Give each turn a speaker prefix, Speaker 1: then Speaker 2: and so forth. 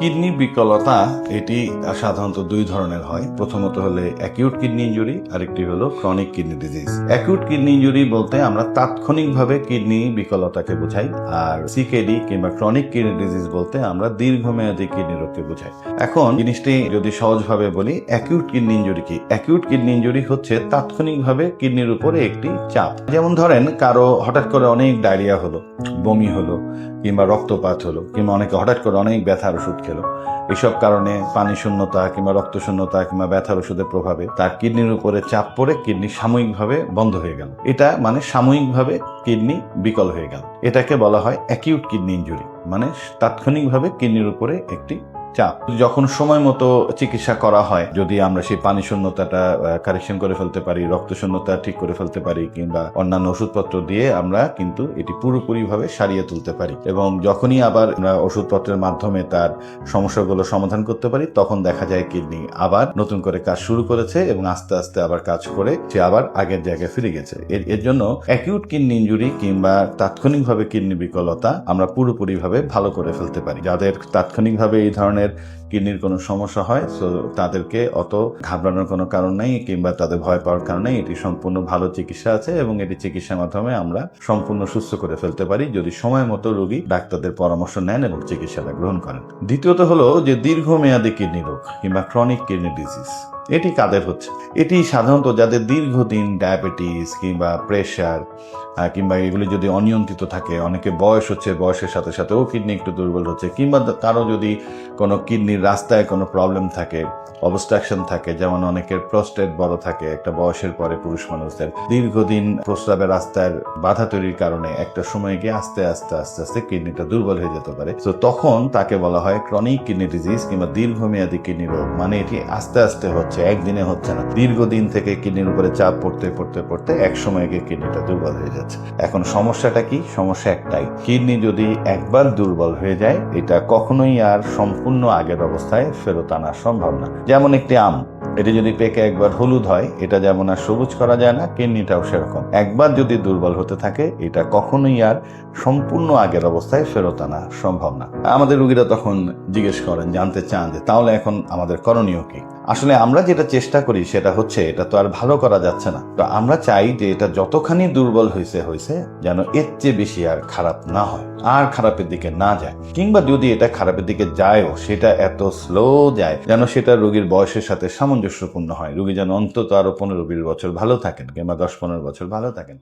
Speaker 1: Kidney বিকলতা, এটি সাধারণত দুই ধরনের হয়। প্রথমত হলে অ্যাকিউট কিডনি ইঞ্জুরি আরেকটি হলো chronic kidney disease acute kidney injury বলতে আমরা তাৎক্ষণিকভাবে কিডনি বিকলতাকে বোঝাই, আর সিকেডি কিংবা ক্রনিক কিডনি ডিজিজ বলতে আমরা দীর্ঘমেয়াদী কিডনি রোগকে বোঝাই। এখন জিনিসটি যদি সহজভাবে বলি অ্যাকিউট কিডনি ইঞ্জুরি কি? অ্যাকিউট কিডনি ইঞ্জুরি হচ্ছে তাৎক্ষণিকভাবে কিডনির উপরে একটি চাপ। যেমন ধরেন, কারও হঠাৎ করে অনেক ডায়রিয়া হলো, বমি হলো, কিংবা রক্তপাত হলো, কিংবা অনেকে হঠাৎ করে অনেক ব্যথার ওষুধ খেলো। এসব কারণে পানি শূন্যতা কিংবা রক্ত শূন্যতা কিংবা ব্যথার ওষুধের প্রভাবে তার কিডনির উপরে চাপ পড়ে কিডনি সাময়িকভাবে বন্ধ হয়ে গেল। এটা মানে সাময়িকভাবে কিডনি বিকল হয়ে গেল। এটাকে বলা হয় অ্যাকিউট কিডনি ইঞ্জুরি মানে তাৎক্ষণিকভাবে কিডনির উপরে একটি চাপ। যখন সময় মতো চিকিৎসা করা হয়, যদি আমরা সেই পানি শূন্যতাটা কারেকশন করে ফেলতে পারি, রক্ত শূন্যতা ঠিক করে ফেলতে পারি, কিংবা অন্যান্য ওষুধপত্র দিয়ে আমরা কিন্তু এটি পুরোপুরিভাবে সারিয়ে তুলতে পারি। এবং যখনই আবার আমরা ওষুধপত্রের মাধ্যমে তার সমস্যাগুলো সমাধান করতে পারি, তখন দেখা যায় কিডনি আবার নতুন করে কাজ শুরু করেছে এবং আস্তে আস্তে আবার কাজ করে সে আবার আগের জায়গায় ফিরে গেছে। এর জন্য অ্যাকিউট কিডনি ইঞ্জুরি কিংবা তাৎক্ষণিকভাবে কিডনি বিকলতা আমরা পুরোপুরিভাবে ভালো করে ফেলতে পারি। যাদের তাৎক্ষণিকভাবে এই ধরনের কিডনির কোনো সমস্যা হয় সো তাদেরকে অত ঘাবড়ানোর কোনো কারণ নেই কিংবা তাদের ভয় পাওয়ার কারণে এটি সম্পূর্ণ ভালো চিকিৎসা আছে এবং এটি চিকিৎসার মাধ্যমে আমরা সম্পূর্ণ সুস্থ করে ফেলতে পারি যদি সময় মতো রোগী ডাক্তারদের পরামর্শ নেন এবং চিকিৎসাটা গ্রহণ করেন। দ্বিতীয়ত হলো যে দীর্ঘমেয়াদী কিডনি রোগ কিংবা ক্রনিক কিডনি ডিজিজ এটি কাদের হচ্ছে? এটি সাধারণত যাদের দীর্ঘদিন ডায়াবেটিস কিংবা প্রেশার কিংবা এগুলি যদি অনিয়ন্ত্রিত থাকে, অনেকে বয়স হচ্ছে, বয়সের সাথে সাথেও কিডনি একটু দুর্বল হচ্ছে, কিংবা কারও যদি কোনো কিডনির রাস্তায় কোনো প্রবলেম থাকে অবস্ট্রাকশন থাকে, যেমন অনেকের প্রস্টেট বড় থাকে, একটা বয়সের পরে পুরুষ মানুষদের, দীর্ঘদিন প্রস্রাবের রাস্তার বাধা তৈরির কারণে একটা সময় গিয়ে আস্তে আস্তে আস্তে আস্তে কিডনিটা দুর্বল হয়ে যেতে পারে। তো তখন তাকে বলা হয় ক্রনিক কিডনি ডিজিজ কিংবা দীর্ঘমেয়াদী কিডনি রোগ। মানে এটি আস্তে আস্তে হচ্ছে। একদিনে হচ্ছে না। দীর্ঘদিন থেকে কিডনির উপরে চাপ পড়তে পড়তে পড়তে এক সময় গিয়ে কিডনিটা দুর্বল হয়ে যাচ্ছে। এখন সমস্যাটা কি? সমস্যা একটাই। কিডনি যদি একবার দুর্বল হয়ে যায়, এটা কখনোই আর সম্পূর্ণ আগের অবস্থায় ফেরত আনা সম্ভব না। যেমন একটি আম, এটি যদি পেকে একবার হলুদ হয়, এটা যেমন আর সবুজ করা যায় না, কিডনিটাও সেরকম। একবার যদি দুর্বল হতে থাকে, এটা কখনোই আর সম্পূর্ণ আগের অবস্থায় ফেরত আনা সম্ভব না। আমাদের রুগীরা তখন জিজ্ঞেস করেন, জানতে চান যে তাহলে এখন আমাদের করণীয় কি? আসলে আমরা যেটা চেষ্টা করি সেটা হচ্ছে, এটা তো আর ভালো করা যাচ্ছে না। তো আমরা চাই যে এটা যতখানি দুর্বল হয়েছে হয়েছে যেন এর চেয়ে বেশি আর খারাপ না হয়, আর খারাপের দিকে না যায়। কিংবা যদি এটা খারাপের দিকে যায়ও, সেটা এত স্লো যায়, যেন সেটা রোগীর বয়সের সাথে সামঞ্জস্যপূর্ণ হয়। রোগী যেন অন্তত আরও পনেরো বিশ বছর ভালো থাকেন, কিংবা দশ পনেরো বছর ভালো থাকেন।